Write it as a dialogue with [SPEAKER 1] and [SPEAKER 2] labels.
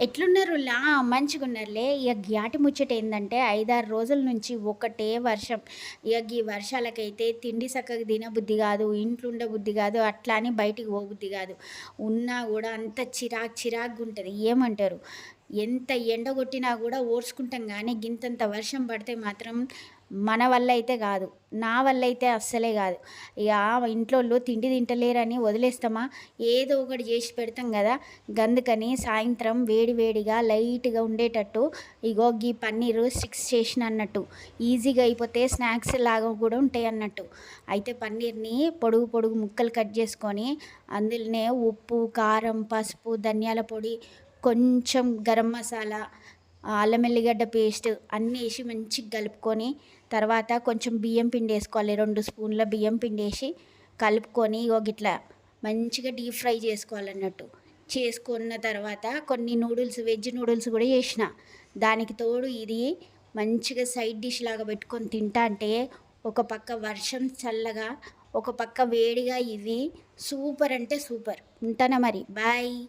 [SPEAKER 1] ఎట్లున్నారు లా మంచిగా ఉన్నారులే ఇక గ్యాటి ముచ్చట ఏంటంటే ఐదారు రోజుల నుంచి ఒకటే వర్షం. ఇక ఈ వర్షాలకైతే తిండి చక్కగా తినబుద్ధి కాదు ఇంట్లో ఉండే బుద్ధి కాదు అట్లా అని బయటికి పోబుద్ధి కాదు. ఉన్నా కూడా అంత చిరాకు చిరాకు ఉంటుంది ఏమంటారు? ఎంత ఎండ కొట్టినా కూడా ఓర్చుకుంటాం కానీ గింతంత వర్షం పడితే మాత్రం మన వల్ల అయితే కాదు నా వల్ల అయితే అస్సలే కాదు. ఇక ఇంట్లో తిండి తింటలేరని వదిలేస్తామా? ఏదో ఒకటి చేసి పెడతాం కదా. గందుకని సాయంత్రం వేడి వేడిగా లైట్గా ఉండేటట్టు ఇగో గీ పన్నీరు స్టిక్స్ చేసిన అన్నట్టు. ఈజీగా అయిపోతే స్నాక్స్ లాగా కూడా ఉంటాయి అన్నట్టు. అయితే పన్నీర్ని పొడుగు పొడుగు ముక్కలు కట్ చేసుకొని అందులోనే ఉప్పు కారం పసుపు ధనియాల పొడి కొంచెం గరం మసాలా అల్లం ఎల్లిగడ్డ పేస్ట్ అన్నీ వేసి మంచిగా కలుపుకొని తర్వాత కొంచెం బియ్యం పిండి వేసుకోవాలి. రెండు స్పూన్ల బియ్యం పిండి వేసి కలుపుకొని ఒక ఇట్లా మంచిగా డీప్ ఫ్రై చేసుకోవాలన్నట్టు చేసుకున్న తర్వాత కొన్ని నూడిల్స్ వెజ్ నూడిల్స్ కూడా చేసిన. దానికి తోడు ఇది మంచిగా సైడ్ డిష్ లాగా పెట్టుకొని తింటా అంటే ఒక పక్క వర్షం చల్లగా ఒక పక్క వేడిగా ఇది సూపర్ అంటే సూపర్. ఉంటానా మరి? బాయ్.